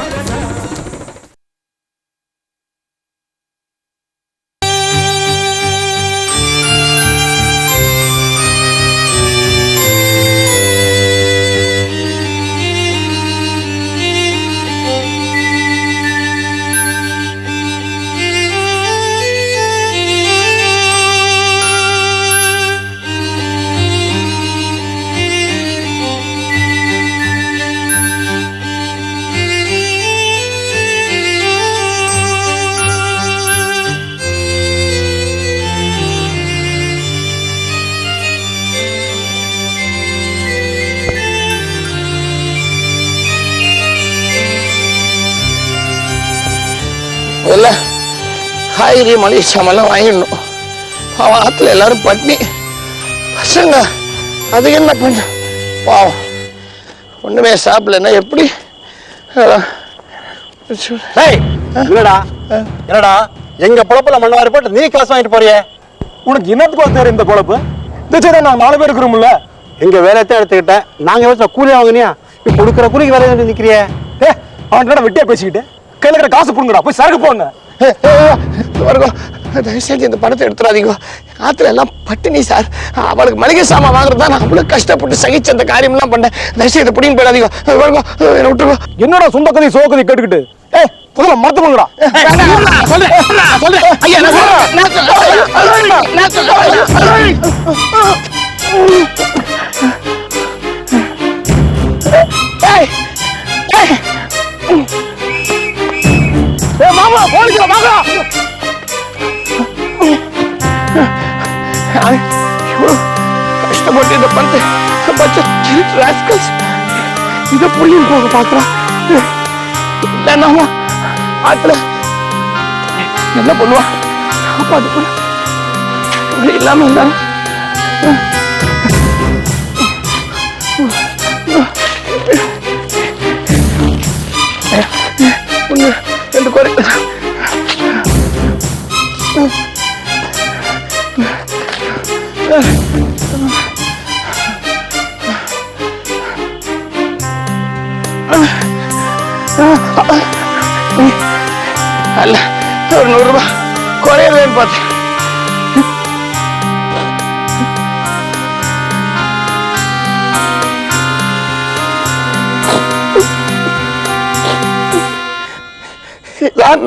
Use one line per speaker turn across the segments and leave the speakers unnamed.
இல்லை காய்கறி மளிகை சாமான்லாம் வாங்கிடணும். அவன் ஆற்றுல எல்லாரும் பட்னி. பசங்க அதுக்கு என்ன பண்ண? பாவம். ஒன்றுமே சாப்பிடலன்னா எப்படி?
இல்லடா என்னடா? எங்க பொழப்புல மண்ண வாரி போட்டு நீ காசு வாங்கிட்டு போறியே?
உனக்கு என்னத்துக்கு வந்தாரு இந்த பொழப்பு? இந்த நாங்க நாலு பேர் இருக்கிறோம்ல
எங்க வேலையத்தான் எடுத்துக்கிட்டேன். நாங்க எவ்வளவு கூலி வாங்குனியா? இப்ப கொடுக்குற கூலிக்கு வேலை வந்து நிக்கிறியே?
ஏ அவன்கிட்ட வெட்டியா பேசிக்கிட்டு? கையில இருக்கிற காசு புடுங்கடா போய் சரக்கு போங்க
வருங்கோ தயவு செஞ்சு இந்த படத்தை எடுத்துடாதீங்க ஆற்றுல எல்லாம் பட்டினி சார் அவளுக்கு மளிகை சாமான் வாங்குறது தான் நான் அவ்வளோ கஷ்டப்பட்டு சகிச்சு அந்த காரியம்லாம் பண்ணேன் தயவு செய்து பிடிங்க போயிடாதீங்க வருங்கோ என்னை விட்டுருங்க
என்னடா சொந்த கதை சோக கதை கேட்டுக்கிட்டு ஏ முதல்ல மரத்து போங்கடா
சொல்றேன். சொல்றேன். மாமா போலீஸ்ல வாங்க கஷ்டப்பட்டு இந்த பணத்தை பச்சை ராஸ்கல்ஸ் இதை புள்ளி போக பார்க்குறான் இல்லைன்னா ஆத்துல என்ன பண்ணுவா? சாப்பாடு கூட கூட இல்லாம இருந்தாலும்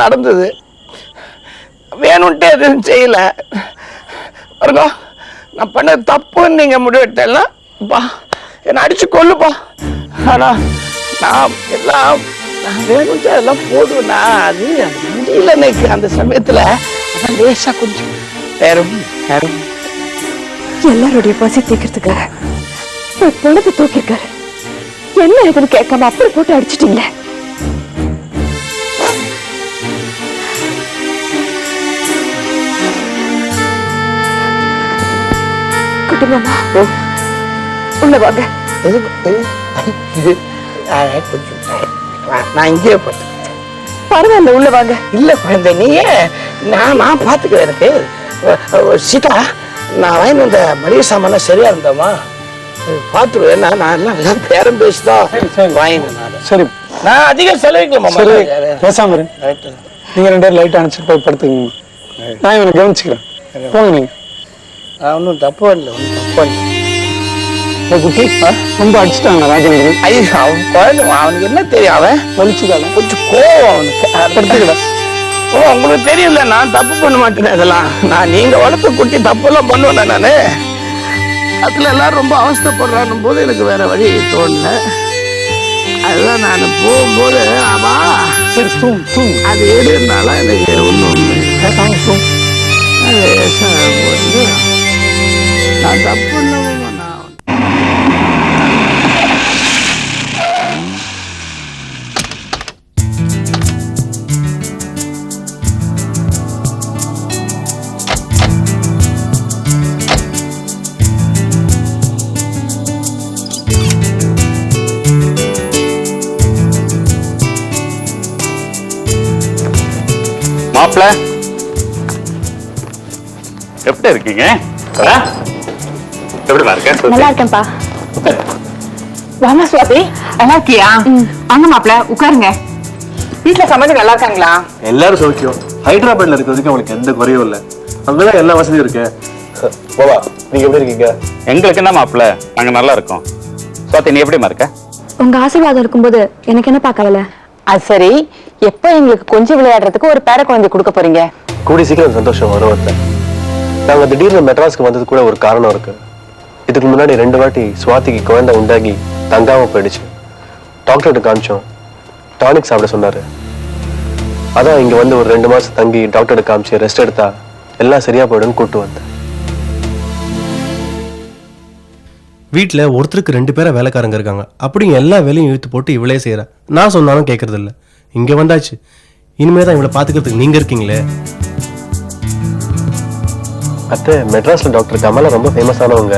நடந்தது. வேணும்ட்டு எதுவும் செய்யலை. பாருங்க நான் பண்ண தப்புன்னு நீங்கள் முடிவெட்டலாம் பா என்னை அடித்து கொல்லுப்பா. ஆனா நான் எல்லாம் நான் வேணும்ட்டு அதெல்லாம் போடுவேண்ணா அது முடியல எனக்கு அந்த சமயத்தில். அதான் லேசாக கொஞ்சம். வேறும் வேறும்
எல்லாருடைய பசி தீக்கிறதுக்காக பணத்தை தூக்கியிருக்காரு. என்ன எதுன்னு கேட்காம அப்புறம் போட்டு அடிச்சிட்டீங்களே? குட்டி மாமா உள்ள வாங்க.
நான் இங்கே போட்டேன்
பரவாயில்ல உள்ள வாங்க.
இல்ல குழந்தை நீயே. நான் நான் பார்த்துக்கிறேன் எனக்கு. சீதா நான் வாங்கி வந்த மளிகை சாமான் சரியா இருந்தோமா பார்த்துருவேன் நான் நான் எல்லாம் எல்லாம் பேரம் பேசிதான் வாங்கினேன் நான்.
சரி.
நான் அதிகம் செலவிக்கல மாமா.
சரி பேசாம நீங்க ரெண்டு பேரும் லைட் அணைச்சிட்டு போய் படுத்துக்கங்க. நான் இவனை கவனிச்சுக்கிறேன். போங்க நீங்க.
ஒன்றும் தப்பு இல்லை
குட்டி? ரொம்ப அடிச்சிட்டாங்க ராஜேந்திரன்
ஐயோ அவன் குழந்தை அவனுக்கு என்ன தெரியும் அவன்?
வலிச்சுக்கால
கொஞ்சம் கோவம் அவனுக்கு. ஓ உங்களுக்கு தெரியல நான் தப்பு பண்ண மாட்டேன் இதெல்லாம். நான் நீங்க வளர்த்த குட்டி தப்பெல்லாம் பண்ணுவேன் நானு. அதுல எல்லாரும் ரொம்ப அவஸ்தைப்படுறான்னும் போது எனக்கு வேற வழி தோணல. அதுதான் நான் போகும்போது ஆமா.
சரி தூங் தூங்
அது எடுனால எனக்கு ஒன்றும்
தூங்
நான் தப்பு பண்ணவும் நான்
எப்படி இருக்கீங்க? எப்படிமா இருக்க?
நல்லா இருக்கேன்ப்பா.
வாமா சுவாதி. நல்லா இருக்கியா வாங்க மாப்பிள உட்காருங்க. வீட்டுல சம்மந்தி நல்லா இருக்காங்களா?
எல்லாரும் சௌக்கியம் ஹைதராபாத்ல இருக்கிறதுக்கு அவங்களுக்கு எந்த குறையும் இல்லை. அங்கதான் எல்லா வசதியும் இருக்கு. போவா நீங்க எப்படி இருக்கீங்க?
எங்களுக்கு என்ன மாப்பிள்ள? நாங்க நல்லா இருக்கோம். சுவாதி நீ எப்படிமா இருக்க?
உங்க ஆசீர்வாதம் இருக்கும்போது எனக்கு என்ன பார்க்கல
அது சரி. எப்ப எங்களுக்கு கொஞ்சம் விளையாடுறதுக்கு ஒரு பேர குழந்தை கொடுக்க போறீங்க?
கூடி சீக்கிரம் சந்தோஷம் வரும் நாங்க திடீர்னு மெட்ராஸ்க்கு வந்தது கூட ஒரு காரணம் இருக்கு. இதுக்கு முன்னாடி ரெண்டு வாட்டி சுவாதிக்கு குழந்தை உண்டாகி தங்காம போயிடுச்சு. டாக்டர்கிட்ட காமிச்சோம். டானிக் சாப்பிட சொன்னாரு. அதான் இங்க வந்து ஒரு ரெண்டு மாசம் தங்கி டாக்டர்கிட்ட காமிச்சு ரெஸ்ட் எடுத்தா எல்லாம் சரியா போயிடும்னு கூட்டு வந்தேன்.
வீட்டில் ஒருத்தருக்கு ரெண்டு பேரை வேலைக்காரங்க இருக்காங்க. அப்படியும் எல்லா வேலையும் இழுத்து போட்டு இவளே செய்கிறா நான் சொன்னாலும் கேட்கறது இல்ல. இங்கே வந்தாச்சு. இனிமே தான் இவளை பார்த்துக்கிறதுக்கு நீங்கள் இருக்கீங்களே?
அத்தை மெட்ராஸ்ல டாக்டர் கமலா ரொம்ப ஃபேமஸானவங்க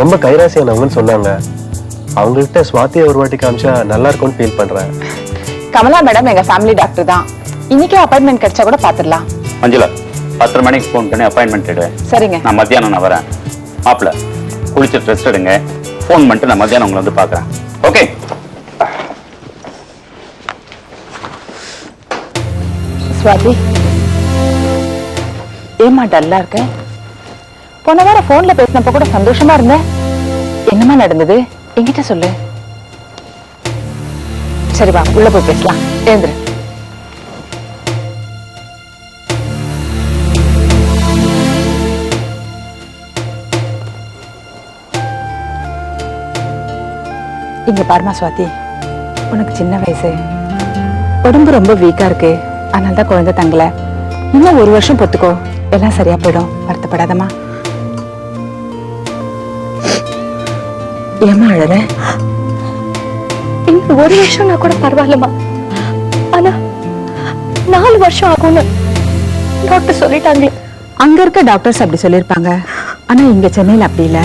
ரொம்ப கைராசியானவங்கன்னு சொன்னாங்க. அவங்கள்ட்ட சுவாதியை ஒரு வாட்டி காமிச்சா நல்லா இருக்கும்னு ஃபீல் பண்றேன்.
கமலா மேடம் எங்க ஃபேமிலி டாக்டர் தான். இன்னைக்கே அப்பாயின்மெண்ட் கிடைச்சா கூட பாத்துடலாம்
மஞ்சுளா பத்தரை மணிக்கு ஃபோன் பண்ணி அப்பாயின்மெண்ட் எடுவேன்
சரிங்க.
நான் மத்தியானம் நான் வரேன். மாப்பிள்ள குளிச்சுட்டு ரெஸ்ட் எடுங்க. ஃபோன் பண்ணிட்டு நான் மத்தியானம் உங்களை வந்து பார்க்குறேன். ஓகே
சுவாதி ஏமா டல்லா இருக்க? போன வாரம் போன்ல பேசினப்ப கூட சந்தோஷமா இருந்தேன். என்னமா நடந்தது? என்கிட்ட சொல்லு. சரி வா உள்ள போய் பேசலாம். எழுந்துரு. இங்க பாருமா சுவாதி உனக்கு சின்ன வயசு. உடம்பு ரொம்ப வீக்கா இருக்கு. அதனால தான் குழந்தை தங்கல. இன்னும் ஒரு வருஷம் பொத்துக்கோ. எல்லாம் சரியா போயிடும். வருத்தப்படாதம்மா. ஏமா அழற
இன்னும் ஒரு வருஷம்னா கூட பரவாயில்லம்மா. ஆனா நாலு வருஷம் ஆகும்னு டாக்டர் சொல்லிட்டாங்களே.
அங்க இருக்க டாக்டர்ஸ் அப்படி சொல்லியிருப்பாங்க. ஆனா இங்க சென்னையில அப்படி இல்ல.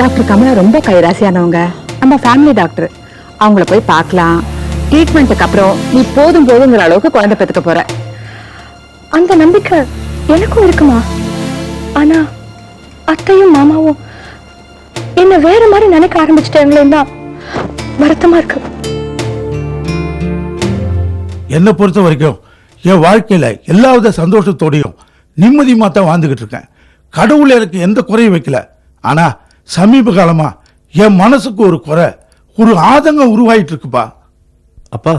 டாக்டர் கமலா ரொம்ப கைராசியானவங்க. நம்ம ஃபேமிலி டாக்டர் அவங்கள போய் பார்க்கலாம். ட்ரீட்மெண்ட்டுக்கு அப்புறம் நீ போதும் போதுங்கிற அளவுக்கு குழந்தை பெற்றுக்க போற.
அந்த நம்பிக்கை எனக்கும் இருக்குமா? ஆனா அத்தையும் மாமாவும் என்ன வேற மாதிரி நினைக்க ஆரம்பிச்சிட்டாங்களே தான் வருத்தமா இருக்கு.
என்னை பொறுத்த வரைக்கும் என் வாழ்க்கையில எல்லாவித சந்தோஷத்தோடையும் நிம்மதியுமா தான் வாழ்ந்துகிட்டு இருக்கேன். கடவுள் எனக்கு எந்த குறையும் வைக்கல. ஆனா சமீப காலமா என் மனசுக்கு ஒரு குறை ஒரு ஆதங்கம் உருவாயிட்டு இருக்குப்பா.
அப்பா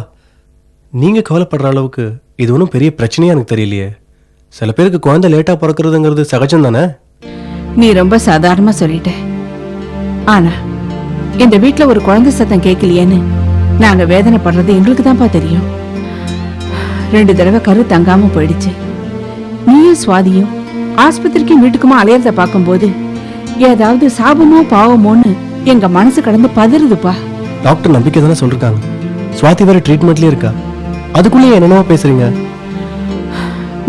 நீங்கள் கவலைப்படுற அளவுக்கு இது ஒன்றும் பெரிய பிரச்சனையா எனக்கு தெரியலையே. சில பேருக்கு குழந்தை லேட்டாக பிறக்கிறதுங்கிறது சகஜம் தானே
நீ ரொம்ப சாதாரணமா சொல்லிட்ட. ஆனா இந்த வீட்ல ஒரு குழந்தை சத்தம் கேட்கலையேன்னு நாங்க வேதனைப்படுறது எங்களுக்கு தான்ப்பா தெரியும். ரெண்டு தடவை கரு தங்காம போயிடுச்சு. நீயும் சுவாதியும் ஆஸ்பத்திரிக்கும் வீட்டுக்குமா அலையறத பார்க்கும்போது ஏதாவது சாபமோ பாவமோன்னு எங்க மனசு கடந்து பதறுதுப்பா.
டாக்டர் நம்பிக்கை தானே சொல்லிருக்காங்க. சுவாதி வேற ட்ரீட்மெண்ட்லேயே இருக்கா. அதுக்குள்ளேயே என்னென்னவோ பேசுறீங்க.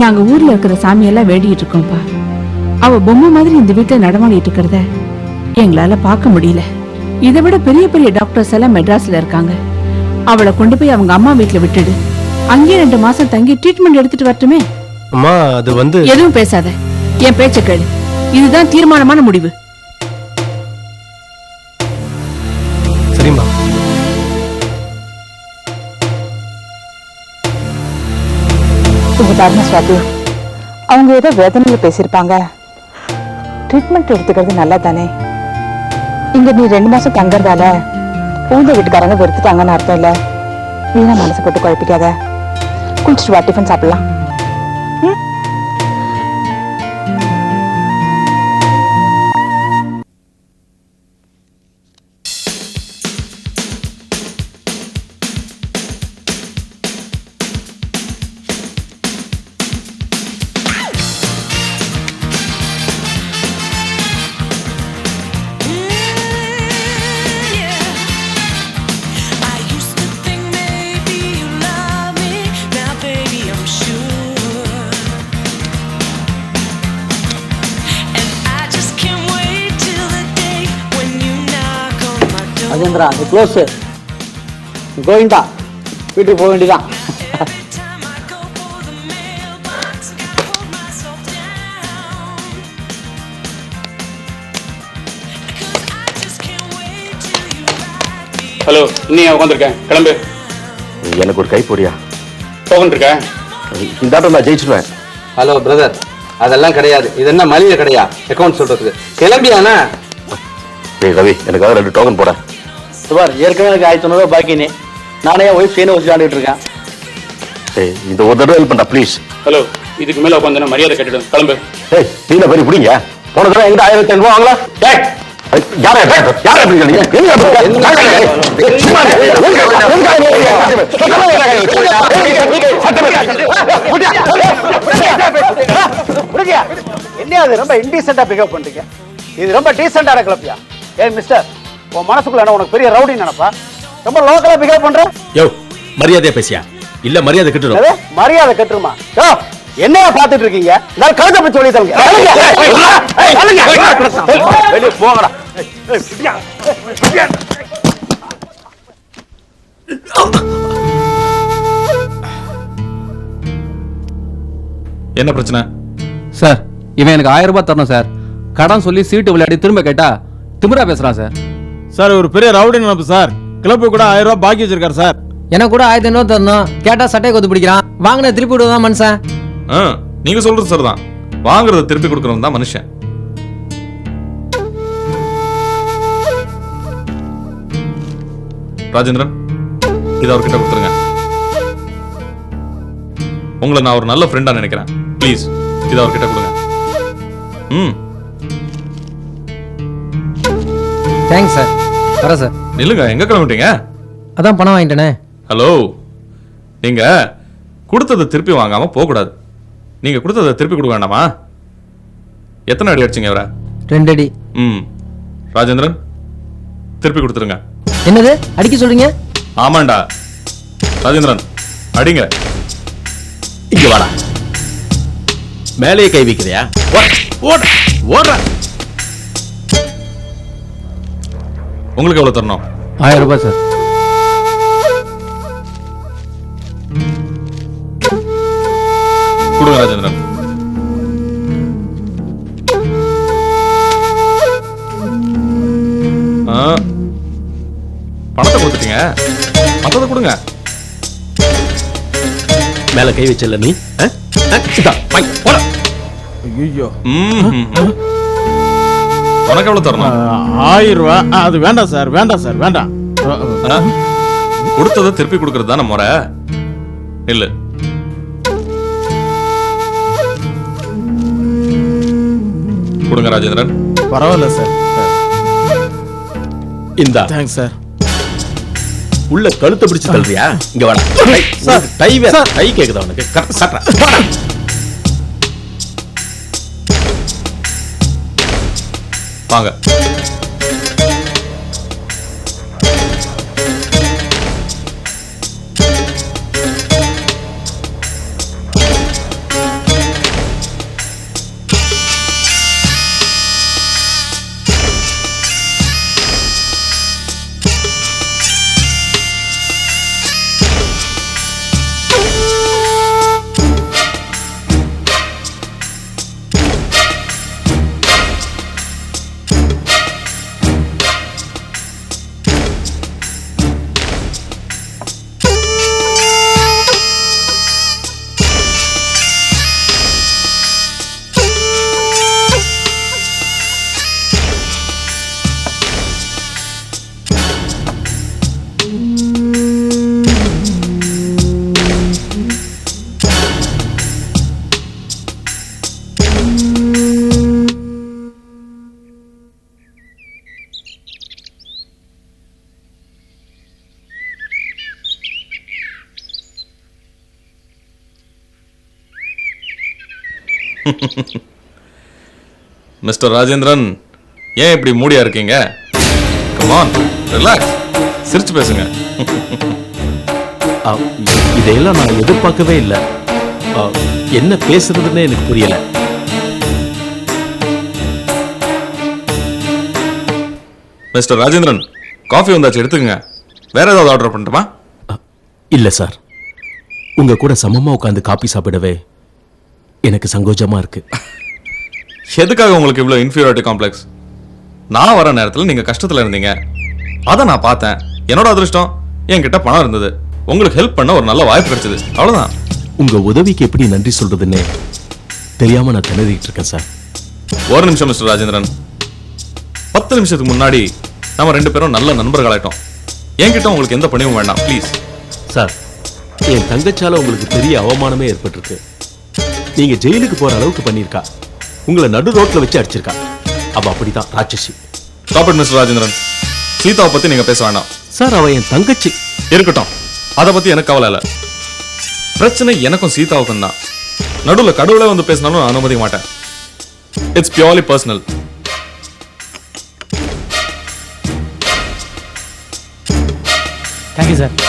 நாங்க ஊர்ல இருக்கிற சாமியெல்லாம் வேண்டிட்டு இருக்கோம்ப்பா. அவ பொம்மை மாதிரி இந்த வீட்டுல நடமாடிட்டு இருக்கிறத எங்களால பார்க்க முடியல. இதை விட பெரிய பெரிய டாக்டர்ஸ் எல்லாம் மெட்ராஸ்ல இருக்காங்க. அவளை கொண்டு போய் அவங்க அம்மா வீட்டுல விட்டுடு. அங்கேயே ரெண்டு மாசம் தங்கி ட்ரீட்மெண்ட் எடுத்துட்டு வரட்டுமே?
அம்மா அது வந்து
எதுவும் பேசாத. என் பேச்ச கேளு. இதுதான் தீர்மானமான முடிவு.
சரிம்மா.
இங்க பாருங்க சுவாதி. அவங்க ஏதோ வேதனையில பேசியிருப்பாங்க. ட்ரீட்மெண்ட் எடுத்துக்கிறது நல்லா தானே இங்க நீ ரெண்டு மாசம் தங்கறதால பூந்த வீட்டுக்காரங்க வெறுத்துட்டாங்கன்னு அர்த்தம் இல்ல வீணா மனசு போட்டு குழப்பிக்காத. குளிச்சுட்டு வா டிஃபன் சாப்பிடலாம்.
மகேந்திரா நீ க்ளோஸு கோவிந்தா வீட்டுக்கு போக வேண்டியதான்
ஹலோ இன்னும் உட்காந்துருக்கேன் கிளம்பு.
எனக்கு ஒரு கை
பொடியா
போகன்ட்டுருக்கேன் இந்தாட்டம் நான் ஜெயிச்சிருவேன்.
ஹலோ பிரதர் அதெல்லாம் கிடையாது. இது என்ன மளிகை கிடையா? அக்கௌண்ட் சொல்றதுக்கு. கிளம்பியானா
டேய் ரவி எனக்காக ரெண்டு டோக்கன் போட.
சுபார் ஏற்கனவே எனக்கு ஆயிரத்தி தொண்ணூறு பாக்கி நீ நானே ஒய்ஃப் சீனை வச்சு விளையாண்டுட்டு இருக்கேன்.
டேய் இந்த ஒரு தடவை ஹெல்ப் பண்ணா ப்ளீஸ்
ஹலோ இதுக்கு மேல உட்காந்து மரியாதை கட்டிடும் கிளம்பு.
டேய் நீ என்ன பெரிய பிடிங்க. போன தடவை எங்கிட்ட ஆயிரத்தி ஐநூறு வாங்கல. டேய் யாரா நீங்க எங்க
என்ன அது? ரொம்ப இன்டீசெண்டா பிகப் பண்றீங்க இது ரொம்ப டீசெண்டான கிளப்பியா ஏய் மிஸ்டர் உன் மனசுக்குள்ள என்ன உனக்கு பெரிய ரவுடி நினைப்பா? ரொம்ப லோக்கலா பிகப் பண்ற?
யோ மரியாதையா பேசியா? இல்ல மரியாதை
என்னது? மரியாதை கட்டுருமா? யோ என்னையா பாத்துட்டு இருக்கீங்க நான் கழுத்தை பத்தி சொல்லி தருங்க வெளியே போங்கடா.
என்ன பிரச்சனை?
சார் இவன் எனக்கு ஆயிரம் ரூபாய் தரணும் சார். கடன் சொல்லி சீட்டு விளையாடி திரும்ப கேட்டா திமிரா பேசுறான் சார்.
சார் ஒரு பெரிய ரவுடி நினைப்பு சார். கிளப்பு கூட ஆயிரம் ரூபாய் பாக்கி வச்சிருக்காரு சார்.
எனக்கு கூட ஆயிரத்தி ஐநூறு தரணும். கேட்டா சட்டையை கொத்து பிடிக்கிறான். வாங்கின திருப்பி விடுவான் மனுஷன்.
நீங்க சொல்றது சரிதான். வாங்குறத திருப்பி கொடுக்கறவன் தான் மனுஷன். ராஜேந்திரன் இதை அவர்கிட்ட கொடுத்துருங்க. உங்களை நான் ஒரு நல்ல ஃப்ரெண்டா நினைக்கிறேன். ப்ளீஸ் இதை அவர்கிட்ட கொடுங்க. ம்.
தேங்க்ஸ் சார் வரேன் சார்.
நில்லுங்க எங்க கிளம்பிட்டீங்க?
அதான் பணம் வாங்கிட்டேனே.
ஹலோ நீங்க கொடுத்ததை திருப்பி வாங்காம போக கூடாது நீங்க கொடுத்ததை திருப்பி கொடுக்க வேண்டாமா? எத்தனை அடி அடிச்சீங்க அவரை
ரெண்டு அடி.
ம் ராஜேந்திரன் திருப்பி கொடுத்துருங்க.
என்னது? அடிக்க சொல்றீங்க?
ஆமாண்டா. ராஜேந்திரன் அடிங்க.
இங்க வாடா. மேலேயே கை வைக்கிறியா? ஓட ஓடுற.
உங்களுக்கு எவ்வளவு தரணும்?
ஆயிரம் ரூபாய் சார்.
கொடுங்க ராஜேந்திரன். ஆ, பணத்தை கொடுத்துட்டீங்க. மற்றதை கொடுங்க.
மேல கை வச்சல நீ? ஆ? ஆ, இதா, வாங்கி, போடா.
ஐயோ
ம்ஹும். உனக்கு எவ்வளவு தரணும்?
ஆயிரம் ரூபாய் அது வேண்டாம் சார் வேண்டாம் சார் வேண்டாம்?
கொடுத்ததை திருப்பி கொடுக்கறது தானே முறை? இல்ல. கொடுங்க ராஜேந்திரன்.
பரவாயில்ல சார்.
இந்தா.
Thanks sir.
உள்ள கழுத்தை பிடிச்சு தள்ளுறியா? இங்க வாடா. டை, வேற டை கேக்குதா உனக்கு? கரெக்ட் கட்டுறா
வாங்க. மிஸ்டர் ராஜேந்திரன் ஏன் இப்படி மூடியா இருக்கீங்க? கமான் ரிலாக்ஸ் சிரிச்சு பேசுங்க.
ஆ, இ- இதையெல்லாம் நான் எதிர்பார்க்கவே இல்லை. என்ன பேசுறதுன்னு எனக்கு புரியல.
மிஸ்டர் ராஜேந்திரன் காஃபி வந்தாச்சு எடுத்துக்கங்க. வேற ஏதாவது ஆர்டர் பண்ணட்டுமா?
இல்ல சார். உங்க கூட சமமா உட்காந்து காபி சாப்பிடவே எனக்கு சங்கோஜமா இருக்கு.
எதுக்காக உங்களுக்கு இவ்வளோ இன்ஃபீரியாரிட்டி காம்ப்ளெக்ஸ் நான் வர நேரத்தில் நீங்கள் கஷ்டத்தில் இருந்தீங்க. அதை நான் பார்த்தேன். என்னோட அதிர்ஷ்டம் என்கிட்ட பணம் இருந்தது. உங்களுக்கு ஹெல்ப் பண்ண ஒரு நல்ல வாய்ப்பு கிடைச்சது. அவ்வளவுதான்.
உங்க உதவிக்கு எப்படி நன்றி சொல்றதுன்னு தெரியாம நான் திணறிட்டு இருக்கேன் சார்.
ஒரு நிமிஷம் மிஸ்டர் ராஜேந்திரன். பத்து நிமிஷத்துக்கு முன்னாடி நம்ம ரெண்டு பேரும் நல்ல நண்பர்களாயிட்டோம் என்கிட்ட உங்களுக்கு எந்த பணியும் வேண்டாம். ப்ளீஸ்
சார் என் தங்கச்சால உங்களுக்கு பெரிய அவமானமே ஏற்பட்டிருக்கு. நீங்க ஜெயிலுக்கு போற அளவுக்கு பண்ணியிருக்கா. உங்களை நடு ரோட்ல வச்சு அடிச்சிருக்கா. அவ அப்படிதான் ராட்சசி.
Stop mister Rajendran. சீதாவை பத்தி நீங்க பேச வேண்டாம்
சார் அவ என் தங்கச்சி.
இருக்கட்டும். அதை பத்தி எனக்கு கவலை இல்ல. பிரச்சனை எனக்கும் சீதாவுக்கும் தான். நடுவுல கடவுளே வந்து பேசினாலும் நான் அனுமதிக்க மாட்டேன். It's purely personal
thank you sir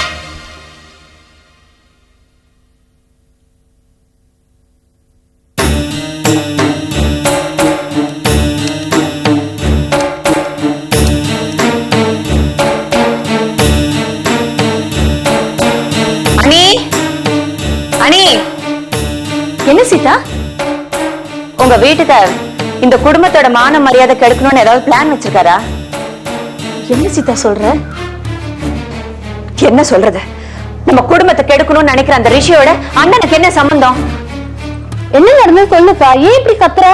என்ன சீதா? உங்க வீட்டுக்கார் இந்த குடும்பத்தோட மான மரியாதை கெடுக்கணும்னு ஏதாவது பிளான் வச்சிருக்காரா? என்ன சீதா சொல்ற? என்ன சொல்றது? நம்ம குடும்பத்தை கெடுக்கணும்னு நினைக்கிற அந்த ரிஷியோட அண்ணனுக்கு என்ன சம்பந்தம்? என்ன நடந்தது சொல்லுக்கா ஏன் இப்படி கத்துற?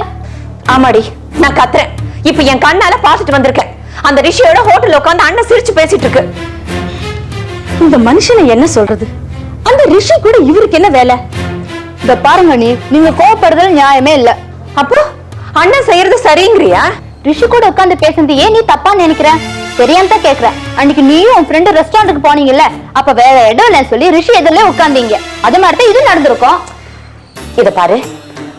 ஆமாடி நான் கத்துறேன். இப்ப என் கண்ணால பாத்துட்டு வந்திருக்கேன். அந்த ரிஷியோட ஹோட்டல்ல உட்காந்து அண்ணன் சிரிச்சு பேசிட்டு இருக்கு. இந்த மனுஷனை என்ன சொல்றது? அந்த ரிஷி கூட இவருக்கு என்ன வேலை? இத பாருங்க நீ நீங்க கோவப்படுறதுல நியாயமே இல்ல. அப்போ அண்ணன் செய்யறது சரிங்கிறியா? ரிஷி கூட உட்காந்து பேசுறது ஏன் நீ தப்பா நினைக்கிற? தெரியாம தான் அன்னைக்கு நீயும் உன் ஃப்ரெண்டு ரெஸ்டாரண்ட்டுக்கு போனீங்கல்ல அப்ப வேற இடம் இல்லைன்னு சொல்லி ரிஷி எதிரிலே உட்காந்தீங்க அது மாதிரி தான் இது நடந்திருக்கும். இத பாரு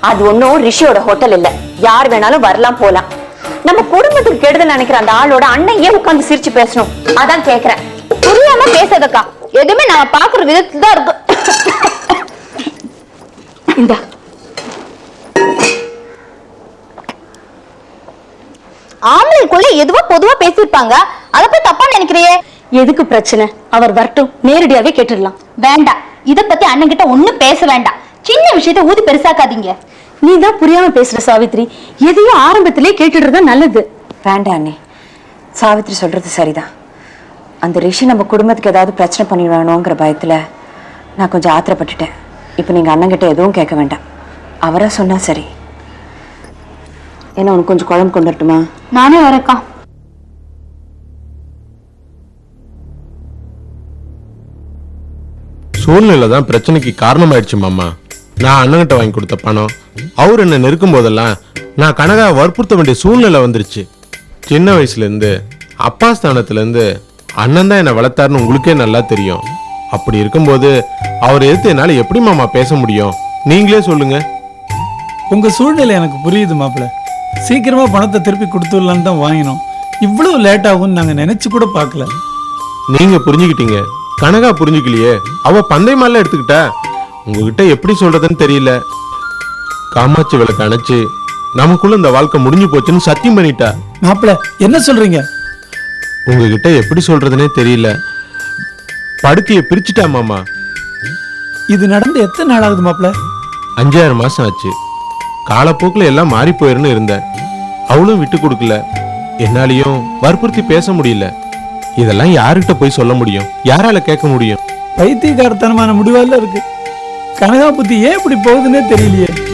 அது ஒன்னும் ரிஷியோட ஹோட்டல் இல்ல. யார் வேணாலும் வரலாம் போலாம். நம்ம குடும்பத்துக்கு கெடுதல் நினைக்கிற அந்த ஆளோட அண்ணன் ஏன் உட்காந்து சிரிச்சு பேசணும்? அதான் கேக்குறேன். புரியாம பேசாதக்கா. எதுவுமே நான் பாக்குற விதத்துல தான் இருக்கும். இந்த. ஆம்பளைக்குள்ள எதுவோ பொதுவா பேசிருப்பாங்க அத போய் தப்பா நினைக்கிறியே? எதுக்கு பிரச்சனை? அவர் வரட்டும். நேரடியாவே கேட்டுடலாம். வேண்டாம். இத பத்தி அண்ணன் கிட்ட ஒண்ணும் பேச வேண்டாம். சின்ன விஷயத்த ஊதி பெருசாக்காதீங்க. நீ தான் புரியாம பேசுற சாவித்ரி. எதையும் ஆரம்பத்திலே கேட்டுடுறது நல்லது. வேண்டாம் அண்ணே. சாவித்ரி சொல்றது சரிதான். அந்த ரிஷி நம்ம குடும்பத்துக்கு ஏதாவது பிரச்சனை பண்ணிடுவானோங்கிற பயத்துல நான் கொஞ்சம் ஆத்திரப்பட்டுட்டேன். இப்போ நீங்க அண்ணன் கிட்ட எதுவும் கேட்க வேண்டாம். அவரா சொன்னா சரி. என்ன உனக்கு கொஞ்சம் குழம்பு கொண்டு வரட்டுமா நானே வரேக்கா
சூழ்நிலை தான் பிரச்சனைக்கு காரணமாயிடுச்சு மாமா. நான் அண்ணன்கிட்ட வாங்கி கொடுத்த பணம். அவர் என்ன நெருக்கும் போதெல்லாம் நான் கனகா வற்புறுத்த வேண்டிய சூழ்நிலை வந்துருச்சு. சின்ன வயசுல இருந்து அப்பா ஸ்தானத்துல இருந்து அண்ணன் தான் என்னை வளர்த்தாருன்னு உங்களுக்கே நல்லா தெரியும். அப்படி இருக்கும்போது அவர் எதிர்த்து என்னால எப்படி மாமா பேச முடியும்? நீங்களே சொல்லுங்க.
உங்க சூழ்நிலை எனக்கு புரியுது மாப்பிள்ள. சீக்கிரமா பணத்தை திருப்பி கொடுத்துடலான்னு தான் வாங்கினோம். இவ்வளவு லேட் ஆகும்னு நாங்க நினைச்சு கூட பார்க்கல.
நீங்க புரிஞ்சுக்கிட்டீங்க. கனகா புரிஞ்சுக்கலையே. அவ பந்தயமால எடுத்துக்கிட்டா? உங்ககிட்ட எப்படி சொல்றதுன்னு தெரியல. காமாட்சி விளக்கு அணைச்சு நமக்குள்ள இந்த வாழ்க்கை முடிஞ்சு போச்சுன்னு சத்தியம் பண்ணிட்டா?
மாப்பிள்ள என்ன சொல்றீங்க?
உங்ககிட்ட எப்படி சொல்றதுனே தெரியல. படுக்கைய பிரிச்சுட்டா மாமா.
இது நடந்து எத்தனை நாள் ஆகுது மாப்பிள்ள?
அஞ்சாறு மாசம் ஆச்சு. காலப்போக்கில் எல்லாம் மாறி போயிருன்னு இருந்தேன். அவளும் விட்டு கொடுக்கல. என்னாலையும் வற்புறுத்தி பேச முடியல. இதெல்லாம் யாருக்கிட்ட போய் சொல்ல முடியும்? யாரால கேட்க முடியும்?
பைத்தியக்காரத்தனமான முடிவால இருக்கு. கனகா புத்தி ஏன் இப்படி போகுதுன்னே தெரியலையே.